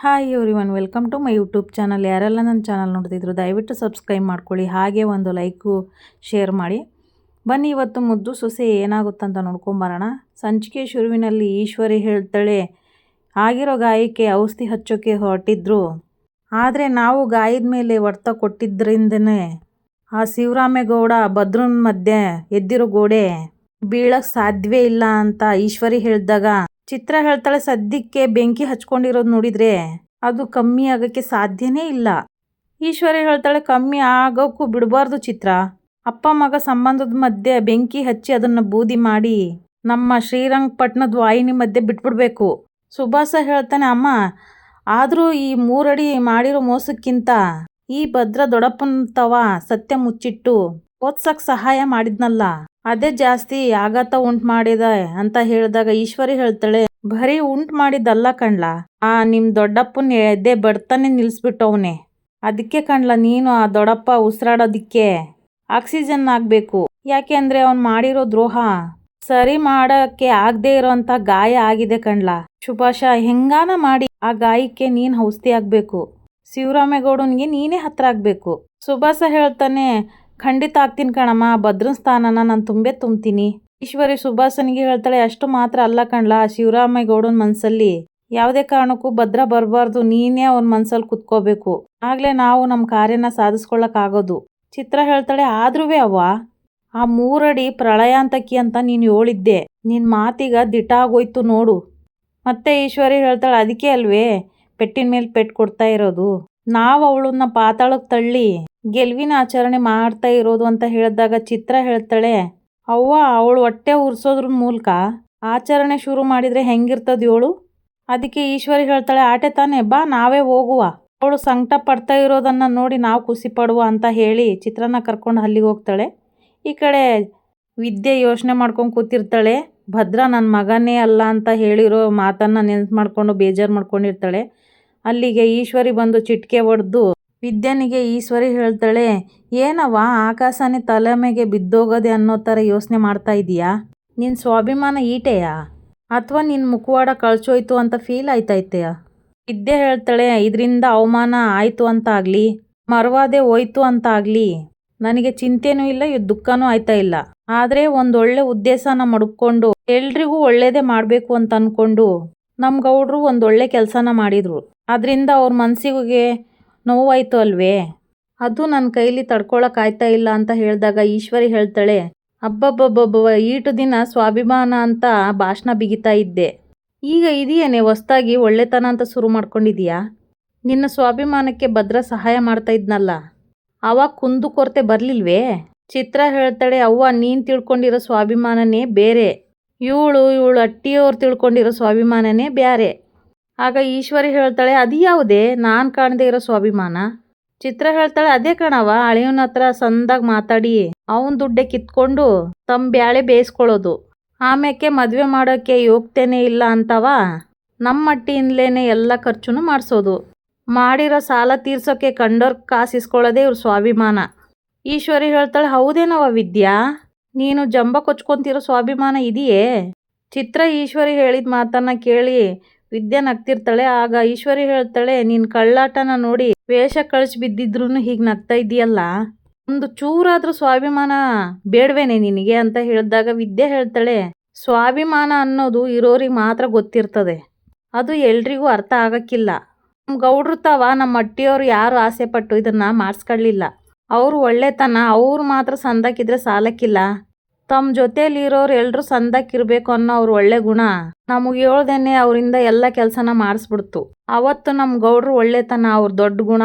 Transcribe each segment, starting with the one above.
Hi everyone welcome to my YouTube channel ಯಾರೆಲ್ಲ ನನ್ನ channel ನೋಡ್ತಿದ್ರು, ದಯವಿಟ್ಟು ಸಬ್ಸ್ಕ್ರೈಬ್ ಮಾಡ್ಕೊಳ್ಳಿ, ಹಾಗೆ ಒಂದು ಲೈಕು ಶೇರ್ ಮಾಡಿ. ಬನ್ನಿ ಇವತ್ತು ಮುದ್ದು ಸೊಸೆ ಏನಾಗುತ್ತಂತ ನೋಡ್ಕೊಂಬರೋಣ ಸಂಚಿಕೆ ಶುರುವಿನಲ್ಲಿ ಈಶ್ವರಿ ಹೇಳ್ತಾಳೆ, ಆಗಿರೋ ಗಾಯಕ್ಕೆ ಔಷಧಿ ಹಚ್ಚೋಕೆ ಹೊರಟಿದ್ರು. ಆದರೆ ನಾವು ಗಾಯದ ಮೇಲೆ ಹೊಡ್ತ ಕೊಟ್ಟಿದ್ದರಿಂದನೇ ಆ ಶಿವರಾಮೇಗೌಡ ಭದ್ರನ ಮಧ್ಯೆ ಎದ್ದಿರೋ ಗೋಡೆ ಬೀಳಕ್ಕೆ ಸಾಧ್ಯವೇ ಇಲ್ಲ ಅಂತ ಈಶ್ವರಿ ಹೇಳಿದಾಗ ಚಿತ್ರ ಹೇಳ್ತಾಳೆ, ಸದ್ಯಕ್ಕೆ ಬೆಂಕಿ ಹಚ್ಕೊಂಡಿರೋದು ನೋಡಿದ್ರೆ ಅದು ಕಮ್ಮಿ ಆಗೋಕ್ಕೆ ಸಾಧ್ಯನೇ ಇಲ್ಲ. ಈಶ್ವರಿ ಹೇಳ್ತಾಳೆ, ಕಮ್ಮಿ ಆಗೋಕ್ಕೂ ಬಿಡಬಾರ್ದು ಚಿತ್ರ. ಅಪ್ಪ ಮಗ ಸಂಬಂಧದ ಮಧ್ಯೆ ಬೆಂಕಿ ಹಚ್ಚಿ ಅದನ್ನು ಬೂದಿ ಮಾಡಿ ನಮ್ಮ ಶ್ರೀರಂಗಪಟ್ಟಣದ ವಾಹಿನಿ ಮಧ್ಯೆ ಬಿಟ್ಬಿಡ್ಬೇಕು. ಸುಭಾಸ ಹೇಳ್ತಾನೆ, ಅಮ್ಮ, ಆದರೂ ಈ ಮೂರಡಿ ಮಾಡಿರೋ ಮೋಸಕ್ಕಿಂತ ಈ ಭದ್ರ ತವ ಸತ್ಯ ಮುಚ್ಚಿಟ್ಟು ಓದ್ಸಕ್ಕೆ ಸಹಾಯ ಮಾಡಿದ್ನಲ್ಲ. ಅದೇ ಜಾಸ್ತಿ ಆಘಾತ ಉಂಟು ಮಾಡಿದ ಅಂತ ಹೇಳಿದಾಗ ಈಶ್ವರಿ ಹೇಳ್ತಾಳೆ, ಬರೀ ಉಂಟು ಮಾಡಿದ್ದಲ್ಲ ಕಣ್ಲ, ಆ ನಿಮ್ ದೊಡ್ಡಪ್ಪನ ಎದೆ ಬಡ್ತಾನೆ ನಿಲ್ಸ್ಬಿಟ್ಟವನೆ. ಅದಕ್ಕೆ ಕಣ್ಲ, ನೀನು ಆ ದೊಡ್ಡಪ್ಪ ಉಸಿರಾಡೋದಿಕ್ಕೆ ಆಕ್ಸಿಜನ್ ಆಗ್ಬೇಕು. ಯಾಕೆ ಅಂದ್ರೆ ಅವ್ನು ಮಾಡಿರೋ ದ್ರೋಹ. ಸರಿ ಮಾಡಕ್ಕೆ ಆಗದೆ ಇರೋಂತ ಗಾಯ ಆಗಿದೆ ಕಣ್ಲ. ಶುಭಾಷ ಹೆಂಗಾನ ಮಾಡಿ ಆ ಗಾಯಕ್ಕೆ ನೀನ್ ಔಷಧಿ ಆಗ್ಬೇಕು. ಶಿವರಾಮೇಗೌಡನ್ಗೆ ನೀನೇ ಹತ್ರ ಆಗ್ಬೇಕು. ಸುಭಾಷ ಹೇಳ್ತಾನೆ ಖಂಡಿತ ಆಗ್ತೀನಿ ಕಣಮ್ಮ ಭದ್ರನ ಸ್ಥಾನನ ನಾನು ತುಂಬೇ ತುಂಬ್ತೀನಿ. ಈಶ್ವರಿ ಸುಭಾಸನಿಗೆ ಹೇಳ್ತಾಳೆ, ಅಷ್ಟು ಮಾತ್ರ ಅಲ್ಲ ಕಣ್ಲ ಶಿವರಾಮೇಗೌಡನ ಮನ್ಸಲ್ಲಿ. ಯಾವುದೇ ಕಾರಣಕ್ಕೂ ಭದ್ರ ಬರಬಾರ್ದು, ನೀನೇ ಅವನ ಮನ್ಸಲ್ಲಿ ಕುತ್ಕೋಬೇಕು. ಆಗ್ಲೇ ನಾವು ನಮ್ಮ ಕಾರ್ಯನ ಆಗೋದು ಚಿತ್ರ ಹೇಳ್ತಾಳೆ ಆದ್ರೂ ಅವ ಆ ಮೂರಡಿ ಪ್ರಳಯಾಂತಕಿ ಅಂತ ನೀನು ಹೇಳಿದ್ದೆ. ನಿನ್ನ ಮಾತಿಗ ದಿಟ ಆಗೋಯ್ತು ನೋಡು. ಮತ್ತೆ ಈಶ್ವರಿ ಹೇಳ್ತಾಳೆ, ಅದಕ್ಕೆ ಅಲ್ವೇ, ಪೆಟ್ಟಿನ ಮೇಲೆ ಪೆಟ್ಟು ಕೊಡ್ತಾ ಇರೋದು. ನಾವು ಅವಳನ್ನ ಪಾತಾಳಕ್ಕೆ ತಳ್ಳಿ. ಗೆಲುವಿನ ಆಚರಣೆ ಮಾಡ್ತಾ ಇರೋದು ಅಂತ ಹೇಳಿದಾಗ ಚಿತ್ರ ಹೇಳ್ತಾಳೆ, ಅವ್ವ ಅವಳು ಹೊಟ್ಟೆ ಉರ್ಸೋದ್ರ ಮೂಲಕ ಆಚರಣೆ ಶುರು ಮಾಡಿದರೆ ಹೆಂಗಿರ್ತದ ಇವಳು ಅದಕ್ಕೆ ಈಶ್ವರಿ ಹೇಳ್ತಾಳೆ, ಆಟೆ ತಾನೆ, ಬಾ ನಾವೇ ಹೋಗುವ. ಅವಳು ಸಂಕಟ ಪಡ್ತಾ ಇರೋದನ್ನು ನೋಡಿ ನಾವು ಖುಷಿ ಪಡುವ ಅಂತ ಹೇಳಿ ಚಿತ್ರನ ಕರ್ಕೊಂಡು ಅಲ್ಲಿಗೆ ಹೋಗ್ತಾಳೆ. ಈ ಕಡೆ ವಿದ್ಯೆ ಯೋಚನೆ ಮಾಡ್ಕೊಂಡು ಕೂತಿರ್ತಾಳೆ, ಭದ್ರ ನನ್ನ ಮಗನೇ ಅಲ್ಲ ಅಂತ ಹೇಳಿರೋ ಮಾತನ್ನು ನೆನ್ಪು ಮಾಡಿಕೊಂಡು ಬೇಜಾರು ಮಾಡ್ಕೊಂಡಿರ್ತಾಳೆ. ಅಲ್ಲಿಗೆ ಈಶ್ವರಿ ಬಂದು ಚಿಟ್ಕೆ ಹೊಡೆದು ವಿದ್ಯಾನಿಗೆ ಈಶ್ವರಿ ಹೇಳ್ತಾಳೆ, ಏನವ್ವ, ಆಕಾಶನೇ ತಲೆಮೆಗೆ ಬಿದ್ದೋಗದೆ ಅನ್ನೋ ಥರ ಯೋಚನೆ ಮಾಡ್ತಾ ಇದೀಯಾ? ನಿನ್ನ ಸ್ವಾಭಿಮಾನ ಈಟೆಯಾ? ಅಥವಾ ನಿನ್ನ ಮುಖವಾಡ ಕಳ್ಚೋಯ್ತು ಅಂತ ಫೀಲ್ ಆಯ್ತೈತೆಯ ವಿದ್ಯೆ ಹೇಳ್ತಾಳೆ, ಇದರಿಂದ ಅವಮಾನ ಆಯಿತು ಅಂತ ಆಗಲಿ ಮರವಾದೆ ಹೋಯ್ತು ಅಂತ ಆಗಲಿ ನನಗೆ ಚಿಂತೆನೂ ಇಲ್ಲ ದುಃಖನೂ ಆಯ್ತಾ ಇಲ್ಲ. ಆದರೆ ಒಂದೊಳ್ಳೆ ಉದ್ದೇಶನ ಮಡ್ಕೊಂಡು, ಎಲ್ರಿಗೂ ಒಳ್ಳೇದೇ ಮಾಡಬೇಕು ಅಂತ ಅಂದ್ಕೊಂಡು ನಮ್ಮ ಗೌಡ್ರು ಒಂದೊಳ್ಳೆ ಕೆಲಸನ ಮಾಡಿದರು. ಅದರಿಂದ ಅವ್ರ ಮನಸ್ಸಿಗೆ ನೋವಾಯ್ತು ಅಲ್ವೇ? ಅದು ನನ್ನ ಕೈಲಿ ಆಯ್ತಾ ಇಲ್ಲ ಅಂತ ಹೇಳಿದಾಗ ಈಶ್ವರಿ ಹೇಳ್ತಾಳೆ, ಅಬ್ಬಬ್ಬಬ್ಬಬ್ಬ, ಈಟು ದಿನ ಸ್ವಾಭಿಮಾನ ಅಂತ ಭಾಷಣ ಬಿಗಿತಾ ಇದ್ದೆ. ಈಗ ಇದೆಯೇನೆ ಹೊಸ್ದಾಗಿ ಒಳ್ಳೆತನ ಅಂತ ಶುರು ಮಾಡ್ಕೊಂಡಿದೀಯಾ? ನಿನ್ನ ಸ್ವಾಭಿಮಾನಕ್ಕೆ ಭದ್ರ ಸಹಾಯ ಮಾಡ್ತಾ ಇದ್ನಲ್ಲ. ಅವಾಗ ಕುಂದು ಕೊರತೆ ಬರಲಿಲ್ವೇ? ಚಿತ್ರ ಹೇಳ್ತಾಳೆ, ಅವ್ವ, ನೀನು ತಿಳ್ಕೊಂಡಿರೋ ಸ್ವಾಭಿಮಾನನೇ ಬೇರೆ. ಇವಳು ಇವಳು ಅಟ್ಟಿಯವ್ರು ತಿಳ್ಕೊಂಡಿರೋ ಸ್ವಾಭಿಮಾನನೇ ಬ್ಯಾರೆ. ಆಗ ಈಶ್ವರಿ ಹೇಳ್ತಾಳೆ, ಅದು ಯಾವುದೇ? ನಾನು ಕಾಣದೇ ಇರೋ ಸ್ವಾಭಿಮಾನ? ಚಿತ್ರ ಹೇಳ್ತಾಳೆ, ಅದೇ ಕಣವ ಅಳಿಯವನ ಹತ್ರ ಸಂದಾಗ ಮಾತಾಡಿ. ಅವನ ದುಡ್ಡೆ ಕಿತ್ಕೊಂಡು ತಮ್ಮ ಬ್ಯಾಳೆ ಬೇಯಿಸ್ಕೊಳ್ಳೋದು. ಆಮ್ಯಾಕೆ ಮದುವೆ ಮಾಡೋಕ್ಕೆ ಯೋಗ್ತೇನೆ ಇಲ್ಲ ಅಂತವ? ನಮ್ಮ ಮಟ್ಟಿಯಿಂದಲೇ ಎಲ್ಲ ಖರ್ಚುನು ಮಾಡಿಸೋದು. ಮಾಡಿರೋ ಸಾಲ ತೀರ್ಸೋಕೆ ಕಂಡೋರ್ ಕಾಸಿಸ್ಕೊಳ್ಳೋದೇ ಇವ್ರ ಸ್ವಾಭಿಮಾನ. ಈಶ್ವರಿ ಹೇಳ್ತಾಳೆ ಹೌದೇನವ ವಿದ್ಯಾ? ನೀನು ಜಂಬ ಕೊಚ್ಕೊಂತಿರೋ ಸ್ವಾಭಿಮಾನ ಇದೆಯೇ? ಚಿತ್ರ ಈಶ್ವರಿ ಹೇಳಿದ ಮಾತನ್ನು ಕೇಳಿ ವಿದ್ಯೆ ನಗ್ತಿರ್ತಾಳೆ ಆಗ ಈಶ್ವರಿ ಹೇಳ್ತಾಳೆ, ನಿನ್ ಕಳ್ಳಾಟನ ನೋಡಿ ವೇಷ ಕಳಿಸಿ ಬಿದ್ದಿದ್ರು ಹೀಗೆ ನಗ್ತಾ ಇದೆಯಲ್ಲ ಒಂದು ಚೂರಾದ್ರೂ ಸ್ವಾಭಿಮಾನ ಬೇಡವೇನೆ ನಿನಗೆ? ಅಂತ ಹೇಳಿದಾಗ ವಿದ್ಯೆ ಹೇಳ್ತಾಳೆ, ಸ್ವಾಭಿಮಾನ ಅನ್ನೋದು ಇರೋರಿಗೆ ಮಾತ್ರ ಗೊತ್ತಿರ್ತದೆ. ಅದು ಎಲ್ರಿಗೂ ಅರ್ಥ ಆಗಕ್ಕಿಲ್ಲ. ನಮ್ಮ ಗೌಡ್ರು ತಾವ ನಮ್ಮ ಅಟ್ಟಿಯವರು ಯಾರು ಆಸೆ ಪಟ್ಟು ಇದನ್ನ ಮಾಡಿಸ್ಕೊಳ್ಳಿಲ್ಲ. ಅವ್ರು ಒಳ್ಳೆತನ, ಅವ್ರು ಮಾತ್ರ ಸಂದಕ್ಕಿದ್ರೆ ಸಾಲಕ್ಕಿಲ್ಲ. ತಮ್ಮ ಜೊತೇಲಿ ಇರೋರು ಎಲ್ರು ಇರಬೇಕು ಅನ್ನೋ ಅವ್ರ ಒಳ್ಳೆ ಗುಣ. ನಮಗೆ ಹೇಳ್ದೇನೆ ಅವರಿಂದ ಎಲ್ಲ ಕೆಲಸನ ಮಾಡಿಸ್ಬಿಡ್ತು. ಅವತ್ತು ನಮ್ಮ ಗೌಡ್ರು ಒಳ್ಳೆತನ, ಅವ್ರ ದೊಡ್ಡ ಗುಣ.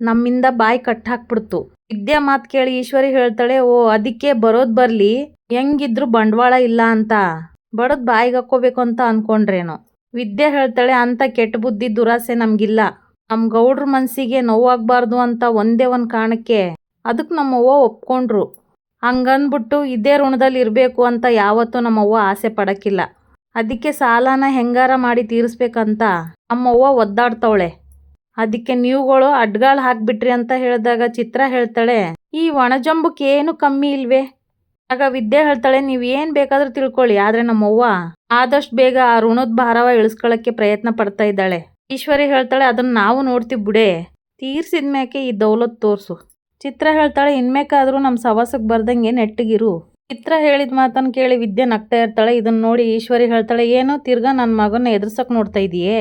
ನಮ್ಮಿಂದ ಬಾಯಿ ಕಟ್ಟಾಕ್ಬಿಡ್ತು. ವಿದ್ಯೆ ಮಾತು ಕೇಳಿ ಈಶ್ವರಿ ಹೇಳ್ತಾಳೆ, ಓ, ಅದಕ್ಕೆ ಬರೋದ್ ಬರಲಿ, ಹೆಂಗಿದ್ರು ಬಂಡವಾಳ ಇಲ್ಲ ಅಂತ. ಬಡದ್ ಬಾಯಿಗೆ ಹಾಕೋಬೇಕು ಅಂತ ಅನ್ಕೊಂಡ್ರೇನು. ವಿದ್ಯೆ ಹೇಳ್ತಾಳೆ ಅಂತ ಕೆಟ್ಟ ಬುದ್ಧಿ ದುರಾಸೆ ನಮಗಿಲ್ಲ. ನಮ್ ಗೌಡ್ರ ಮನಸ್ಸಿಗೆ ನೋವಾಗಬಾರ್ದು ಅಂತ ಒಂದೇ ಒಂದ್ ಕಾರಣಕ್ಕೆ. ಅದಕ್ಕೆ ನಮ್ಮವ್ವ ಒಪ್ಕೊಂಡ್ರು. ಹಂಗಂದ್ಬಿಟ್ಟು ಇದೇ ಋಣದಲ್ಲಿ ಇರಬೇಕು ಅಂತ ಯಾವತ್ತೂ ನಮ್ಮವ್ವ ಆಸೆ ಪಡಕ್ಕಿಲ್ಲ. ಅದಕ್ಕೆ ಸಾಲನ ಹೆಂಗಾರ ಮಾಡಿ ತೀರಿಸ್ಬೇಕಂತ ನಮ್ಮವ್ವ ಒದ್ದಾಡ್ತವಳೆ. ಅದಕ್ಕೆ ನೀವುಗಳು ಅಡ್ಗಾಳು ಹಾಕ್ಬಿಟ್ರಿ ಅಂತ ಹೇಳಿದಾಗ ಚಿತ್ರ ಹೇಳ್ತಾಳೆ, ಈ ಒಣಜಂಬಕ್ಕೆ ಏನು ಕಮ್ಮಿ ಇಲ್ವೇ? ಆಗ ವಿದ್ಯೆ ಹೇಳ್ತಾಳೆ, ನೀವು ಏನು ಬೇಕಾದರೂ ತಿಳ್ಕೊಳ್ಳಿ, ಆದರೆ ನಮ್ಮವ್ವ ಆದಷ್ಟು ಬೇಗ ಆ ಋಣದ ಭಾರವ ಇಳಿಸ್ಕೊಳ್ಳೋಕ್ಕೆ ಪ್ರಯತ್ನ ಪಡ್ತಾ ಇದ್ದಾಳೆ. ಈಶ್ವರಿ ಹೇಳ್ತಾಳೆ, ಅದನ್ನ ನಾವು ನೋಡ್ತೀವಿ ಬಿಡೆ ತೀರ್ಸಿದ ಮ್ಯಾಕೆ ಈ ದೌಲತ್ ತೋರ್ಸು? ಚಿತ್ರ ಹೇಳ್ತಾಳೆ, ಇನ್ಮೇಕಾದ್ರೂ ನಮ್ಮ ಸವಾಸಕ್ಕೆ ಬರ್ದಂಗೆ ನೆಟ್ಟಗಿರು. ಚಿತ್ರ ಹೇಳಿದ ಮಾತನ್ನು ಕೇಳಿ ವಿದ್ಯೆ ನಗ್ತಾ ಇರ್ತಾಳೆ ಇದನ್ನ ನೋಡಿ ಈಶ್ವರಿ ಹೇಳ್ತಾಳೆ, ಏನೋ ತಿರ್ಗಾ ನನ್ನ ಮಗನ ಎದುರ್ಸಕ್ ನೋಡ್ತಾ ಇದೀಯೇ?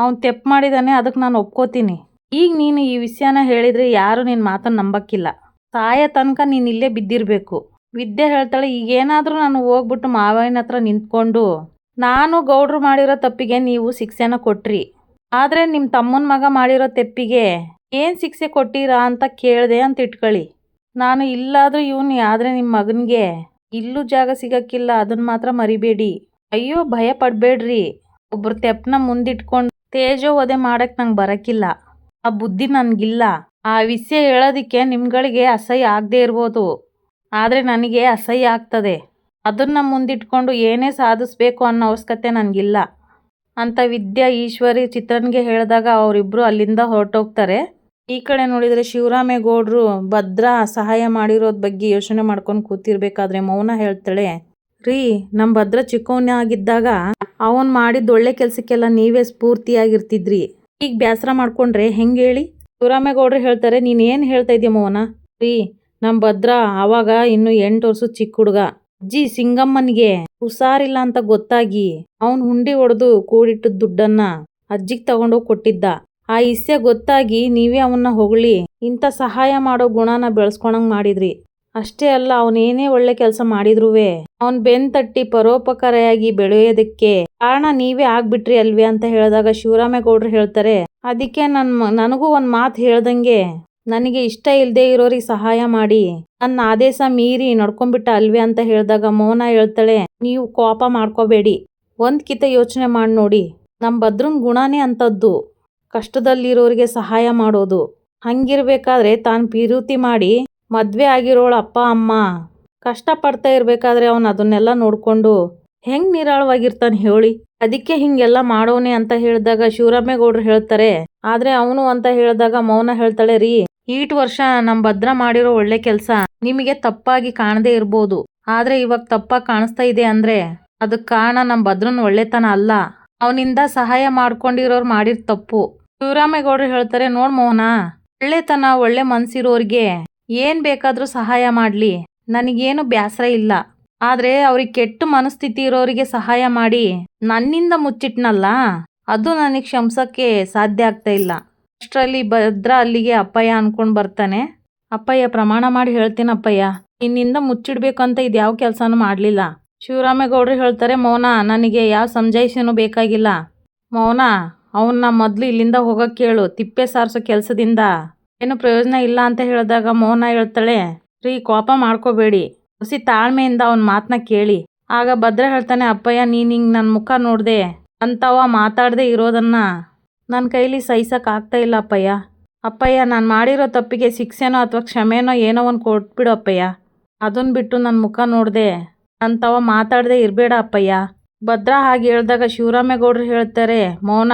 ಅವ್ನು ತೆಪ್ಪು ಮಾಡಿದಾನೆ ಅದಕ್ಕೆ ನಾನು ಒಪ್ಕೋತೀನಿ. ಈಗ ನೀನು ಈ ವಿಷಯನ ಹೇಳಿದ್ರೆ ಯಾರು ನಿನ್ನ ಮಾತನ್ನು ನಂಬಕ್ಕಿಲ್ಲ. ಸಾಯ ತನಕ ನೀನು ಇಲ್ಲೇ ಬಿದ್ದಿರಬೇಕು. ವಿದ್ಯೆ ಹೇಳ್ತಾಳೆ, ಈಗೇನಾದರೂ ನಾನು ಹೋಗ್ಬಿಟ್ಟು ಮಾವಯ್ಯನ ಹತ್ರ ನಿಂತ್ಕೊಂಡು, ನಾನು ಗೌಡ್ರು ಮಾಡಿರೋ ತಪ್ಪಿಗೆ ನೀವು ಶಿಕ್ಷೆನ ಕೊಟ್ರಿ. ಆದರೆ ನಿಮ್ಮ ತಮ್ಮನ ಮಗ ಮಾಡಿರೋ ತೆಪ್ಪಿಗೆ ಏನು ಶಿಕ್ಷೆ ಕೊಟ್ಟಿರಾ ಅಂತ ಕೇಳಿದೆ ಅಂತ ಇಟ್ಕೊಳ್ಳಿ. ನಾನು ಇಲ್ಲಾದರೂ ಇವನು ಆದರೆ ನಿಮ್ಮ ಮಗನಿಗೆ? ಇಲ್ಲೂ ಜಾಗ ಸಿಗಕ್ಕಿಲ್ಲ ಅದನ್ನು ಮಾತ್ರ ಮರಿಬೇಡಿ. ಅಯ್ಯೋ, ಭಯ ಪಡಬೇಡ್ರಿ. ಒಬ್ಬರು ತೆಪ್ಪನ ಮುಂದಿಟ್ಕೊಂಡು ತೇಜೋ ಒದೆ ಮಾಡೋಕ್ಕೆ ನಂಗೆ ಬರೋಕ್ಕಿಲ್ಲ. ಆ ಬುದ್ಧಿ ನನಗಿಲ್ಲ. ಆ ವಿಷಯ ಹೇಳೋದಕ್ಕೆ ನಿಮ್ಗಳಿಗೆ ಅಸಹ್ಯ ಆಗದೆ ಇರ್ಬೋದು. ಆದರೆ ನನಗೆ ಅಸಹ್ಯ ಆಗ್ತದೆ. ಅದನ್ನು ಮುಂದಿಟ್ಕೊಂಡು ಏನೇ ಸಾಧಿಸ್ಬೇಕು ಅನ್ನೋ ಅವಶ್ಯಕತೆ ನನಗಿಲ್ಲ. ಅಂತ ವಿದ್ಯಾ ಈಶ್ವರಿ ಚಿತ್ರನ್ಗೆ ಹೇಳಿದಾಗ ಅವರಿಬ್ಬರು ಅಲ್ಲಿಂದ ಹೊರಟೋಗ್ತಾರೆ. ಈ ಕಡೆ ನೋಡಿದರೆ ಶಿವರಾಮೇಗೌಡರು ಭದ್ರಾ ಸಹಾಯ ಮಾಡಿರೋದ್ ಬಗ್ಗೆ ಯೋಚನೆ ಮಾಡ್ಕೊಂಡು ಕೂತಿರ್ಬೇಕಾದ್ರೆ ಮೌನ ಹೇಳ್ತಾಳೆ. ರೀ ನಮ್ಮ ಭದ್ರ ಚಿಕ್ಕವನಾಗಿದ್ದಾಗ ಅವನ್ ಮಾಡಿದ ಒಳ್ಳೆ ಕೆಲಸಕ್ಕೆಲ್ಲ ನೀವೇ ಸ್ಫೂರ್ತಿಯಾಗಿರ್ತಿದ್ರಿ. ಈಗ ಬ್ಯಾಸರ ಮಾಡ್ಕೊಂಡ್ರೆ ಹೆಂಗೆ ಹೇಳಿ? ಶಿವರಾಮೇಗೌಡರು ಹೇಳ್ತಾರೆ, ನೀನು ಏನು ಹೇಳ್ತಾ ಇದೀಯ ಮೌನ? ರೀ ನಮ್ಮ ಭದ್ರ ಆವಾಗ ಇನ್ನು ಎಂಟು ವರ್ಷ ಚಿಕ್ಕ ಹುಡುಗ. ಅಜ್ಜಿ ಸಿಂಗಮ್ಮನಿಗೆ ಹುಷಾರಿಲ್ಲ ಅಂತ ಗೊತ್ತಾಗಿ ಅವನ್ ಹುಂಡಿ ಹೊಡೆದು ಕೂಡಿಟ್ಟ ದುಡ್ಡನ್ನ ಅಜ್ಜಿಗೆ ತಗೊಂಡೋಗಿ ಕೊಟ್ಟಿದ್ದ. ಆ ಇಸ್ಸೆ ಗೊತ್ತಾಗಿ ನೀವೇ ಅವನ್ನ ಹೊಗಳಿ, ಇಂಥ ಸಹಾಯ ಮಾಡೋ ಗುಣನ ಬೆಳೆಸ್ಕೊಳಂಗ್ ಮಾಡಿದ್ರಿ. ಅಷ್ಟೇ ಅಲ್ಲ ಅವನೇನೇ ಒಳ್ಳೆ ಕೆಲಸ ಮಾಡಿದ್ರುವೆ. ಅವನ್ ಬೆನ್ ತಟ್ಟಿ ಪರೋಪಕಾರಿಯಾಗಿ ಬೆಳೆಯೋದಕ್ಕೆ ಕಾರಣ ನೀವೇ ಆಗ್ಬಿಟ್ರಿ ಅಲ್ವೇ ಅಂತ ಹೇಳಿದಾಗ ಶಿವರಾಮೇಗೌಡರು ಹೇಳ್ತಾರೆ. ಅದಕ್ಕೆ ನನ್ ನನಗೂ ಒಂದ್ ಮಾತು ಹೇಳ್ದಂಗೆ, ನನಗೆ ಇಷ್ಟ ಇಲ್ಲದೆ ಇರೋರಿಗೆ ಸಹಾಯ ಮಾಡಿ. ನನ್ನ ಆದೇಶ ಮೀರಿ ನಡ್ಕೊಂಡ್ಬಿಟ್ಟ ಅಲ್ವೇ ಅಂತ ಹೇಳಿದಾಗ ಮೌನ ಹೇಳ್ತಾಳೆ, ನೀವು ಕೋಪ ಮಾಡ್ಕೋಬೇಡಿ. ಒಂದ್ ಕಿತ ಯೋಚನೆ ಮಾಡಿ ನೋಡಿ. ನಮ್ಮ ಭದ್ರನ್ ಗುಣನೇ ಅಂತದ್ದು. ಕಷ್ಟದಲ್ಲಿರೋರಿಗೆ ಸಹಾಯ ಮಾಡೋದು. ಹಂಗಿರ್ಬೇಕಾದ್ರೆ ತಾನು ಪಿರುತಿ ಮಾಡಿ ಮದ್ವೆ ಆಗಿರೋಳ ಅಪ್ಪ, ಅಮ್ಮ. ಕಷ್ಟ ಪಡ್ತಾ ಇರ್ಬೇಕಾದ್ರೆ ಅವನು ಅದನ್ನೆಲ್ಲ ನೋಡ್ಕೊಂಡು ಹೆಂಗ್ ನಿರಾಳವಾಗಿರ್ತಾನೆ ಹೇಳಿ. ಅದಕ್ಕೆ ಹಿಂಗೆಲ್ಲ ಮಾಡೋನೆ ಅಂತ ಹೇಳಿದಾಗ ಶಿವರಾಮೇಗೌಡರು ಹೇಳ್ತಾರೆ. ಆದ್ರೆ ಅವನು ಅಂತ ಹೇಳಿದಾಗ ಮೌನ ಹೇಳ್ತಾಳೆ, ರೀ, ಈಟ್ ವರ್ಷ ನಮ್ ಭದ್ರ ಮಾಡಿರೋ ಒಳ್ಳೆ ಕೆಲಸ. ನಿಮಗೆ ತಪ್ಪಾಗಿ ಕಾಣದೇ ಇರ್ಬೋದು. ಆದ್ರೆ ಇವಾಗ ತಪ್ಪಾಗಿ ಕಾಣಿಸ್ತಾ ಇದೆ ಅಂದ್ರೆ ಅದಕ್ಕೆ ಕಾರಣ ನಮ್ ಭದ್ರನ ಒಳ್ಳೆತನ ಅಲ್ಲ. ಅವನಿಂದ ಸಹಾಯ ಮಾಡ್ಕೊಂಡಿರೋರು ಮಾಡಿದ ತಪ್ಪು. ಶಿವರಾಮೇಗೌಡರು ಹೇಳ್ತಾರೆ, ನೋಡ್ ಮೋಹನ, ಒಳ್ಳೆತನ, ಒಳ್ಳೆ ಮನ್ಸಿರೋರ್ಗೆ ಏನ್ ಬೇಕಾದ್ರೂ ಸಹಾಯ ಮಾಡ್ಲಿ. ನನಗೇನು ಬ್ಯಾಸರ ಇಲ್ಲ. ಆದ್ರೆ ಅವ್ರಿಗೆ ಕೆಟ್ಟ ಮನಸ್ಥಿತಿ ಇರೋರಿಗೆ ಸಹಾಯ ಮಾಡಿ. ನನ್ನಿಂದ ಮುಚ್ಚಿಟ್ನಲ್ಲ, ಅದು ನನಗೆ ಕ್ಷಮಿಸಕ್ಕೆ ಸಾಧ್ಯ ಆಗ್ತಾ ಇಲ್ಲ. ಅಷ್ಟರಲ್ಲಿ ಭದ್ರ ಅಲ್ಲಿಗೆ ಅಪ್ಪಯ್ಯ ಅನ್ಕೊಂಡು ಬರ್ತಾನೆ. ಅಪ್ಪಯ್ಯ, ಪ್ರಮಾಣ ಮಾಡಿ ಹೇಳ್ತೀನಿ ಅಪ್ಪಯ್ಯ. ನಿನ್ನಿಂದ ಅಂತ ಇದು ಯಾವ ಕೆಲಸನೂ ಮಾಡಲಿಲ್ಲ. ಶಿವರಾಮೇಗೌಡರು ಹೇಳ್ತಾರೆ ಮೌನ ನನಗೆ ಯಾವ ಸಂಜಾಯಿಸೂ ಬೇಕಾಗಿಲ್ಲ. ಮೌನ ಅವನ್ನ ಮೊದಲು ಇಲ್ಲಿಂದ ಹೋಗಕ್ಕೆ ಕೇಳು, ತಿಪ್ಪೆ ಸಾರಿಸೋ ಕೆಲಸದಿಂದ. ಏನು ಪ್ರಯೋಜನ ಇಲ್ಲ ಅಂತ ಹೇಳಿದಾಗ ಮೋಹನ ಹೇಳ್ತಾಳೆ, ರೀ, ಕೋಪ ಮಾಡ್ಕೋಬೇಡಿ. ಹುಸಿ ತಾಳ್ಮೆಯಿಂದ ಅವನ ಮಾತನ್ನ ಕೇಳಿ. ಆಗ ಭದ್ರ ಹೇಳ್ತಾನೆ, ಅಪ್ಪಯ್ಯ, ನೀನು ಹಿಂಗೆ ನನ್ನ ಮುಖ ನೋಡಿದೆ. ಅಂತವ ಮಾತಾಡದೆ ಇರೋದನ್ನ. ನನ್ನ ಕೈಲಿ ಸಹಿಸಕ್ ಆಗ್ತಾ ಇಲ್ಲ ಅಪ್ಪಯ್ಯ. ಅಪ್ಪಯ್ಯ, ನಾನು ಮಾಡಿರೋ ತಪ್ಪಿಗೆ ಶಿಕ್ಷೆನೋ ಅಥವಾ ಕ್ಷಮೆನೋ ಏನೋ ಒಂದು ಕೊಟ್ಬಿಡು ಅಪ್ಪಯ್ಯ. ಅದನ್ನ ಬಿಟ್ಟು ನನ್ನ ಮುಖ ನೋಡ್ದೆ. ಅಂತವ ಮಾತಾಡದೆ ಇರಬೇಡ ಅಪ್ಪಯ್ಯ. ಭದ್ರಾ ಹಾಗೆ ಹೇಳಿದಾಗ ಶಿವರಾಮೇಗೌಡರು ಹೇಳ್ತಾರೆ, ಮೌನ,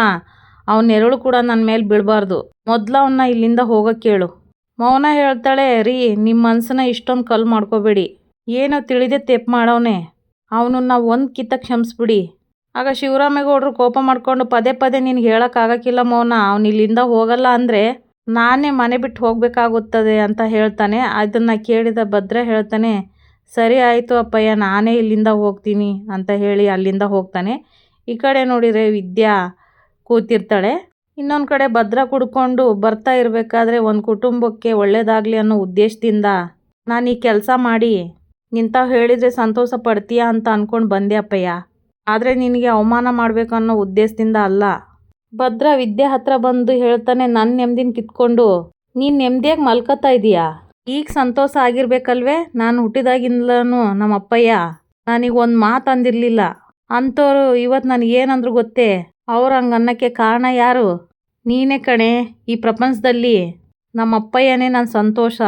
ಅವನ ನೆರಳು ಕೂಡ ನನ್ನ ಮೇಲೆ ಬಿಡಬಾರ್ದು ಮೊದಲು ಅವನ್ನ ಇಲ್ಲಿಂದ ಹೋಗಕ್ಕೆ ಹೇಳು ಮೌನ ಹೇಳ್ತಾಳೆ, ರೀ ನಿಮ್ಮ ಮನಸ್ಸನ್ನ ಇಷ್ಟೊಂದು ಕಲ್ ಮಾಡ್ಕೋಬೇಡಿ. ಏನೋ ತಿಳಿದೆ ತೆಪ್ಪು ಮಾಡವನೆ. ಅವನನ್ನ ಒಂದು ಕಿತ್ತ ಕ್ಷಮಿಸ್ಬಿಡಿ. ಆಗ ಶಿವರಾಮೇಗೌಡರು ಕೋಪ ಮಾಡಿಕೊಂಡು, ಪದೇ ಪದೇ ನಿನ್ಗೆ ಹೇಳೋಕ್ಕಾಗಕ್ಕಿಲ್ಲ ಮೌನ, ಅವನು ಇಲ್ಲಿಂದ ಹೋಗಲ್ಲ ಅಂದರೆ ನಾನೇ ಮನೆ ಬಿಟ್ಟು ಹೋಗಬೇಕಾಗುತ್ತದೆ ಅಂತ ಹೇಳ್ತಾನೆ. ಅದನ್ನು ಕೇಳಿದ ಭದ್ರ ಹೇಳ್ತಾನೆ ಸರಿ ಆಯಿತು ಅಪ್ಪಯ್ಯ, ನಾನೇ ಇಲ್ಲಿಂದ ಹೋಗ್ತೀನಿ ಅಂತ ಹೇಳಿ ಅಲ್ಲಿಂದ ಹೋಗ್ತಾನೆ. ಈ ಕಡೆ ನೋಡಿದರೆ ವಿದ್ಯಾ ಕೂತಿರ್ತಾಳೆ. ಇನ್ನೊಂದು ಕಡೆ ಭದ್ರ ಕುಡ್ಕೊಂಡು ಬರ್ತಾ ಇರಬೇಕಾದ್ರೆ ಒಂದು ಕುಟುಂಬಕ್ಕೆ ಒಳ್ಳೇದಾಗಲಿ ಅನ್ನೋ ಉದ್ದೇಶದಿಂದ, ನಾನು ಈ ಕೆಲಸ ಮಾಡಿ ನಿಂತಾವ್ ಹೇಳಿದರೆ ಸಂತೋಷ ಪಡ್ತೀಯಾ ಅಂತ ಅಂದ್ಕೊಂಡು ಬಂದೆ ಅಪ್ಪಯ್ಯ. ಆದರೆ ನಿನಗೆ ಅವಮಾನ ಮಾಡಬೇಕು ಅನ್ನೋ ಉದ್ದೇಶದಿಂದ ಅಲ್ಲ. ಭದ್ರ ವಿದ್ಯೆ ಹತ್ರ ಬಂದು ಹೇಳ್ತಾನೆ ನನ್ನ ನೆಮ್ಮದಿನ ಕಿತ್ಕೊಂಡು, ನೀನು ನೆಮ್ಮದಿಯಾಗಿ ಮಲ್ಕೋತಾ ಇದೀಯಾ? ಈಗ ಸಂತೋಷ ಆಗಿರ್ಬೇಕಲ್ವೇ? ನಾನು ಹುಟ್ಟಿದಾಗಿಂದಲೂ ನಮ್ಮ ಅಪ್ಪಯ್ಯ ನನಗೆ ಒಂದು ಮಾತು ಅಂದಿರಲಿಲ್ಲ. ಅಂಥವ್ರು ಇವತ್ತು ನನಗೆ ಏನಂದ್ರು ಗೊತ್ತೇ? ಅವ್ರು ಹಂಗೆ ಅನ್ನೋಕ್ಕೆ ಕಾರಣ ಯಾರು? ನೀನೇ ಕಣೆ, ಈ ಪ್ರಪಂಚದಲ್ಲಿ ನಮ್ಮ ಅಪ್ಪಯ್ಯನೇ ನನ್ನ ಸಂತೋಷ.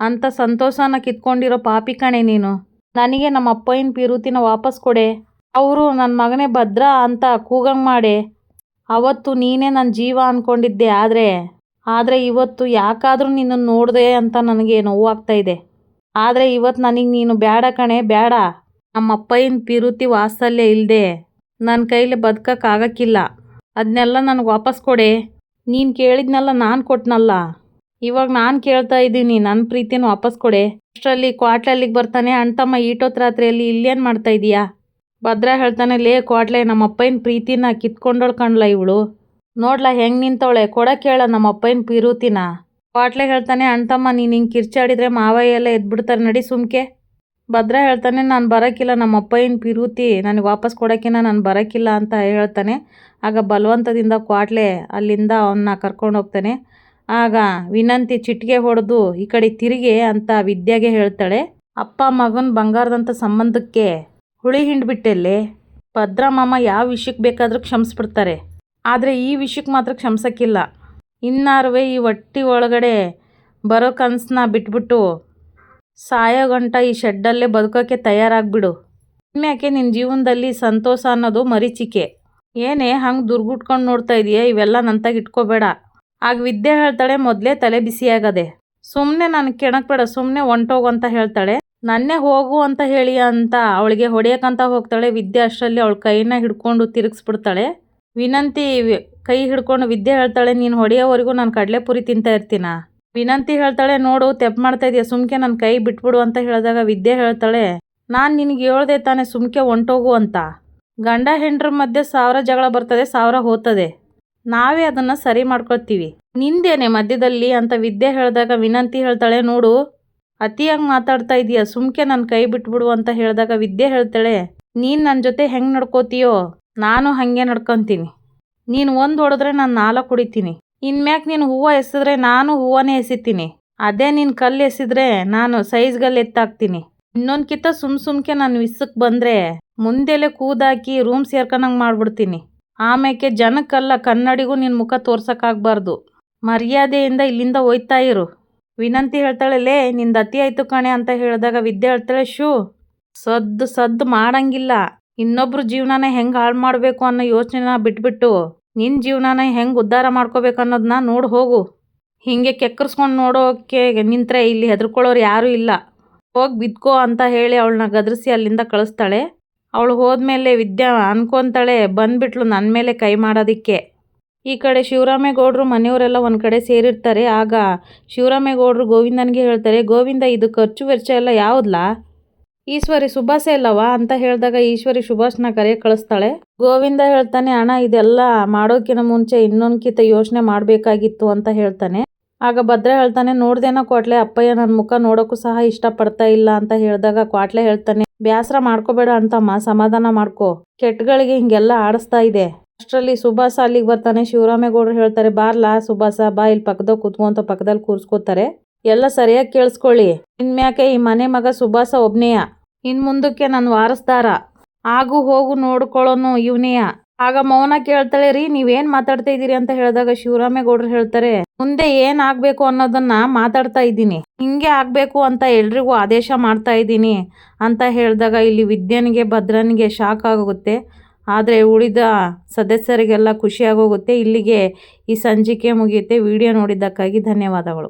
ಅಂತ ಸಂತೋಷನ ಕಿತ್ಕೊಂಡಿರೋ ಪಾಪಿ ಕಣೆ ನೀನು. ನನಗೆ ನಮ್ಮ ಅಪ್ಪಯ್ಯನ ಪಿರುತಿನ ವಾಪಸ್ ಕೊಡೆ. ಅವರು ನನ್ನ ಮಗನೇ ಭದ್ರ ಅಂತ ಕೂಗಂಗೆ ಮಾಡೆ. ಅವತ್ತು ನೀನೇ ನನ್ನ ಜೀವ ಅಂದ್ಕೊಂಡಿದ್ದೆ ಆದರೆ ಆದರೆ ಇವತ್ತು ಯಾಕಾದರೂ ನಿನ್ನನ್ನು ನೋಡಿದೆ ಅಂತ ನನಗೆ ನೋವಾಗ್ತಾ ಇದೆ. ಆದರೆ ಇವತ್ತು ನನಗೆ ನೀನು ಬೇಡ ಕಣೆ ಬೇಡ ನಮ್ಮ ಅಪ್ಪಯ್ಯನ ಪಿರುತಿ ವಾತ್ಸಲ್ಯ ಇಲ್ಲದೆ ನನ್ನ ಕೈಲಿ ಬದುಕೋಕ್ಕಾಗಕ್ಕಿಲ್ಲ. ಅದನ್ನೆಲ್ಲ ನನಗೆ ವಾಪಸ್ ಕೊಡೆ. ನೀನು ಕೇಳಿದ್ನೆಲ್ಲ ನಾನು ಕೊಟ್ಟನಲ್ಲ ಇವಾಗ ನಾನು ಕೇಳ್ತಾ ಇದ್ದೀನಿ ನನ್ನ ಪ್ರೀತಿನ ವಾಪಸ್ ಕೊಡೆ. ಅಷ್ಟರಲ್ಲಿ ಕ್ವಾಟ್ಲಲ್ಲಿಗೆ ಬರ್ತಾನೆ ಅಣ್ತಮ್ಮ ಈಟೋತ್ ರಾತ್ರಿಯಲ್ಲಿ ಇಲ್ಲೇನು ಮಾಡ್ತಾ ಇದೀಯಾ? ಭದ್ರ ಹೇಳ್ತಾನೆ, ಲೇ ಕ್ವಾಟ್ಲೆ ನಮ್ಮ ಅಪ್ಪನ ಪ್ರೀತಿನ ಕಿತ್ಕೊಂಡೋಳ್ ಕಣ್ಲ ಇವಳು. ನೋಡ್ಲಾ ಹೆಂಗೆ ನಿಂತವಳೆ? ಕೊಡ ಕೇಳ ನಮ್ಮ ಅಪ್ಪನ ಪಿರೂತಿನ. ಪಾಟ್ಲೆ ಹೇಳ್ತಾನೆ ಅಣ್ತಮ್ಮ ನೀನು ಹಿಂಗೆ ಕಿರ್ಚಾಡಿದ್ರೆ ಮಾವಯ್ಯ ಎಲ್ಲ ಎದ್ಬಿಡ್ತಾರೆ ನಡಿ ಸುಮ್ಕೆ. ಭದ್ರ ಹೇಳ್ತಾನೆ, ನಾನು ಬರೋಕ್ಕಿಲ್ಲ ನಮ್ಮ ಅಪ್ಪಯ್ಯನ ಪಿರೂತಿ, ನನಗೆ ವಾಪಸ್ ಕೊಡೋಕ್ಕಿನ್ನ ನಾನು ಬರೋಕ್ಕಿಲ್ಲ ಅಂತ ಹೇಳ್ತಾನೆ. ಆಗ ಬಲವಂತದಿಂದ ಕ್ವಾಟ್ಲೆ ಅಲ್ಲಿಂದ ಅವನ್ನ ಕರ್ಕೊಂಡು ಹೋಗ್ತಾನೆ. ಆಗ ವಿನಂತಿ ಚಿಟಿಕೆ ಹೊಡೆದು, ಈ ಕಡೆ ತಿರುಗಿ ಅಂತ ವಿದ್ಯೆಗೆ ಹೇಳ್ತಾಳೆ. ಅಪ್ಪ ಮಗನ ಬಂಗಾರದಂಥ ಸಂಬಂಧಕ್ಕೆ ಹುಳಿ ಹಿಂಡ್ಬಿಟ್ಟೆಲ್ಲಿ? ಭದ್ರ ಮಾಮ ಯಾವ ವಿಷಯಕ್ಕೆ ಬೇಕಾದರೂ ಕ್ಷಮಿಸ್ಬಿಡ್ತಾರೆ. ಆದರೆ ಈ ವಿಷಯಕ್ಕೆ ಮಾತ್ರ ಕ್ಷಮಿಸೋಕ್ಕಿಲ್ಲ. ಇನ್ನಾರುವೆ ಈ ಹೊಟ್ಟಿ ಒಳಗಡೆ ಬರೋ ಕನಸನ್ನ ಬಿಟ್ಬಿಟ್ಟು ಸಾಯೋ ಗಂಟ ಈ ಶೆಡ್ಡಲ್ಲೇ ಬದುಕೋಕ್ಕೆ ತಯಾರಾಗ್ಬಿಡು. ಇನ್ಮ್ಯಾಕೆ ನಿನ್ನ ಜೀವನದಲ್ಲಿ ಸಂತೋಷ ಅನ್ನೋದು ಮರೀಚಿಕೆ. ಏನೇ ಹಂಗೆ ದುರ್ಗುಟ್ಕೊಂಡು ನೋಡ್ತಾ ಇದೆಯಾ? ಇವೆಲ್ಲ ನಂತಾಗಿ ಇಟ್ಕೋಬೇಡ. ಆಗ ವಿದ್ಯೆ ಹೇಳ್ತಾಳೆ, ಮೊದಲೇ ತಲೆ ಬಿಸಿಯಾಗದೆ. ಸುಮ್ಮನೆ ನಾನು ಕೆಣಕ್ಬೇಡ ಸುಮ್ಮನೆ ಹೊಂಟೋಗು ಅಂತ ಹೇಳ್ತಾಳೆ. ನನ್ನೇ ಹೋಗು ಅಂತ ಹೇಳಿ ಅಂತ ಅವಳಿಗೆ ಹೊಡೆಯಕ್ಕಂತ ಹೋಗ್ತಾಳೆ. ವಿದ್ಯೆ ಅಷ್ಟರಲ್ಲಿ ಅವಳ ಕೈನ ಹಿಡ್ಕೊಂಡು ತಿರುಗಿಸ್ಬಿಡ್ತಾಳೆ. ವಿನಂತಿ ಕೈ ಹಿಡ್ಕೊಂಡು ವಿದ್ಯೆ ಹೇಳ್ತಾಳೆ, ನೀನು ಹೊಡೆಯೋವರೆಗೂ ನಾನು ಕಡಲೆಪುರಿ ತಿಂತಾ ಇರ್ತೀನ? ವಿನಂತಿ ಹೇಳ್ತಾಳೆ, ನೋಡು ತೆಪ್ಪು ಮಾಡ್ತಾ ಇದೆಯಾ, ಸುಮ್ಕೆ ನನ್ನ ಕೈ ಬಿಟ್ಬಿಡು ಅಂತ ಹೇಳಿದಾಗ ವಿದ್ಯೆ ಹೇಳ್ತಾಳೆ, ನಾನು ನಿನಗೆ ಹೇಳ್ದೆ ತಾನೆ ಸುಮ್ಕೆ ಹೊಂಟೋಗು ಅಂತ. ಗಂಡ ಹೆಂಡ್ರ ಮಧ್ಯೆ ಸಾವಿರ ಜಗಳ ಬರ್ತದೆ, ಸಾವಿರ ಹೋಗ್ತದೆ ನಾವೇ ಅದನ್ನು ಸರಿ ಮಾಡ್ಕೊಳ್ತೀವಿ. ನಿಂದೇನೆ ಮಧ್ಯದಲ್ಲಿ ಅಂತ ವಿದ್ಯೆ ಹೇಳಿದಾಗ ವಿನಂತಿ ಹೇಳ್ತಾಳೆ, ನೋಡು, ಅತಿಯಾಗಿ ಮಾತಾಡ್ತಾ ಇದೀಯ, ಸುಮ್ಕೆ ನನ್ನ ಕೈ ಬಿಟ್ಬಿಡು ಅಂತ ಹೇಳಿದಾಗ ವಿದ್ಯೆ ಹೇಳ್ತಾಳೆ, ನೀನು ನನ್ನ ಜೊತೆ ಹೆಂಗೆ ನಡ್ಕೋತೀಯೋ? ನಾನು ಹಾಗೆ ನಡ್ಕೊತೀನಿ. ನೀನು ಒಂದು ಹೊಡೆದ್ರೆ ನಾನು ನಾಲ್ಕು ಹೊಡಿತೀನಿ. ಇನ್ಮ್ಯಾಕ್ ನೀನು ಹೂವು ಎಸೆದ್ರೆ ನಾನು ಹೂವನೇ ಎಸಿತೀನಿ ಅದೇ ನೀನು ಕಲ್ಲು ಎಸೆದ್ರೆ ನಾನು ಸೈಜ್ಗಲ್ಲಿ ಎತ್ತಾಕ್ತೀನಿ. ಇನ್ನೊಂದು ಕಿತ್ತ ಸುಮ್ ಸುಮ್ಕೆ ನಾನು ವಿಸಕ್ಕೆ ಬಂದರೆ ಮುಂದೆಲೆ ಕೂದಾಕಿ ರೂಮ್ ಸೇರ್ಕೊಂಡಂಗೆ ಮಾಡ್ಬಿಡ್ತೀನಿ. ಆಮೇಲೆ ಜನಕ್ಕಲ್ಲ, ಕನ್ನಡಿಗೂ ನಿನ್ನ ಮುಖ ತೋರ್ಸೋಕ್ಕಾಗಬಾರ್ದು. ಮರ್ಯಾದೆಯಿಂದ ಇಲ್ಲಿಂದ ಹೋಯ್ತಾ ಇರು. ವಿನಂತಿ ಹೇಳ್ತಾಳೆ, ಲೇ, ನಿಂದು ಅತಿ ಆಯ್ತು ಕಣೆ ಅಂತ ಹೇಳಿದಾಗ ವಿದ್ಯೆ ಹೇಳ್ತಾಳೆ, ಶೂ, ಸದ್ದು ಸದ್ದು ಮಾಡಂಗಿಲ್ಲ. ಇನ್ನೊಬ್ರ ಜೀವನನ ಹೆಂಗೆ ಹಾಳು ಮಾಡಬೇಕು ಅನ್ನೋ ಯೋಚನೆನ ಬಿಟ್ಬಿಟ್ಟು ನಿನ್ನ ಜೀವನನ ಹೆಂಗೆ ಉದ್ಧಾರ ಮಾಡ್ಕೋಬೇಕು ಅನ್ನೋದನ್ನ ನೋಡಿ ಹೋಗು. ಹೀಗೆ ಕೆಕ್ಕರ್ಸ್ಕೊಂಡು ನೋಡೋಕ್ಕೆ ನಿಂತರೆ ಇಲ್ಲಿ ಹೆದರ್ಕೊಳ್ಳೋರು ಯಾರೂ ಇಲ್ಲ. ಹೋಗಿ ಬಿದ್ಕೋ ಅಂತ ಹೇಳಿ ಅವಳನ್ನ ಗದರಿಸಿ ಅಲ್ಲಿಂದ ಕಳಿಸ್ತಾಳೆ. ಅವಳು ಹೋದ್ಮೇಲೆ ವಿದ್ಯಾ ಅನ್ಕೊಂತಾಳೆ, ಬಂದ್ಬಿಟ್ಲು ನನ್ನ ಮೇಲೆ ಕೈ ಮಾಡೋದಕ್ಕೆ. ಈ ಕಡೆ ಶಿವರಾಮೇಗೌಡರು ಮನೆಯವರೆಲ್ಲ ಒಂದು ಕಡೆ ಸೇರಿರ್ತಾರೆ, ಆಗ ಶಿವರಾಮೇಗೌಡರು ಗೋವಿಂದನಿಗೆ ಹೇಳ್ತಾರೆ, ಗೋವಿಂದ, ಇದು ಖರ್ಚು ವೆಚ್ಚ ಎಲ್ಲ ಯಾವುದ್ಲಾ? ಈಶ್ವರಿ ಸುಭಾಷೆ ಇಲ್ಲವಾ ಅಂತ ಹೇಳಿದಾಗ ಈಶ್ವರಿ ಸುಭಾಷ್ನ ಕರೆ ಕಳಿಸ್ತಾಳೆ. ಗೋವಿಂದ ಹೇಳ್ತಾನೆ, ಅಣ್ಣ, ಇದೆಲ್ಲ ಮಾಡೋಕಿನ ಮುಂಚೆ ಇನ್ನೊಂದ್ಕಿತ ಯೋಚನೆ ಮಾಡಬೇಕಾಗಿತ್ತು ಅಂತ ಹೇಳ್ತಾನೆ. ಆಗ ಭದ್ರ ಹೇಳ್ತಾನೆ, ನೋಡ್ದೇನೋ ಕ್ವಾಟ್ಲೆ, ಅಪ್ಪಯ್ಯ ನನ್ನ ಮುಖ ನೋಡೋಕ್ಕೂ ಸಹ ಇಷ್ಟಪಡ್ತಾ ಇಲ್ಲ ಅಂತ ಹೇಳಿದಾಗ ಕ್ವಾಟ್ಲೆ ಹೇಳ್ತಾನೆ, ಬ್ಯಾಸರ ಮಾಡ್ಕೋಬೇಡ ಅಂತಮ್ಮ, ಸಮಾಧಾನ ಮಾಡ್ಕೋ. ಕೆಟ್ಟಗಳಿಗೆ ಹಿಂಗೆಲ್ಲ ಆಡಿಸ್ತಾ ಇದೆ. ಅಷ್ಟರಲ್ಲಿ ಸುಭಾಷ ಅಲ್ಲಿಗೆ ಬರ್ತಾನೆ, ಶಿವರಾಮೇಗೌಡರು ಹೇಳ್ತಾರೆ, ಬಾರ್ಲಾ ಸುಭಾಷ ಬಾ ಇಲ್ಲಿ ಪಕ್ಕದಾಗ ಕೂತ್ಕೊಂತ ಪಕ್ಕದಲ್ಲಿ ಕೂರಿಸ್ಕೋತಾರೆ. ಎಲ್ಲ ಸರಿಯಾಗಿ ಕೇಳಿಸ್ಕೊಳ್ಳಿ. ಇನ್ಮ್ಯಾಕೆ ಈ ಮನೆ ಮಗ ಸುಭಾಸ ಒಬ್ನೇಯ? ಇನ್ ಮುಂದಕ್ಕೆ ನನ್ನ ವಾರಸ್ತಾರ ಆಗು ಹೋಗು ನೋಡ್ಕೊಳ್ಳೋನು ಇವನೇಯ. ಆಗ ಮೌನ ಕೇಳ್ತಾಳೆ, ರೀ, ನೀವೇನ್ ಮಾತಾಡ್ತಾ ಇದ್ದೀರಿ ಅಂತ ಹೇಳಿದಾಗ ಶಿವರಾಮೇಗೌಡರು ಹೇಳ್ತಾರೆ, ಮುಂದೆ ಏನ್ ಆಗ್ಬೇಕು ಅನ್ನೋದನ್ನ ಮಾತಾಡ್ತಾ ಇದ್ದೀನಿ. ಹಿಂಗೆ ಆಗ್ಬೇಕು ಅಂತ ಎಲ್ರಿಗೂ ಆದೇಶ ಮಾಡ್ತಾ ಇದ್ದೀನಿ ಅಂತ ಹೇಳಿದಾಗ ಇಲ್ಲಿ ವಿದ್ಯನಿಗೆ, ಭದ್ರನಿಗೆ ಶಾಕ್ ಆಗುತ್ತೆ ಆದರೆ ಉಳಿದ ಸದಸ್ಯರಿಗೆಲ್ಲ ಖುಷಿಯಾಗೋಗುತ್ತೆ ಇಲ್ಲಿಗೆ ಈ ಸಂಚಿಕೆ ಮುಗಿಯುತ್ತೆ. ವಿಡಿಯೋ ನೋಡಿದ್ದಕ್ಕಾಗಿ ಧನ್ಯವಾದಗಳು.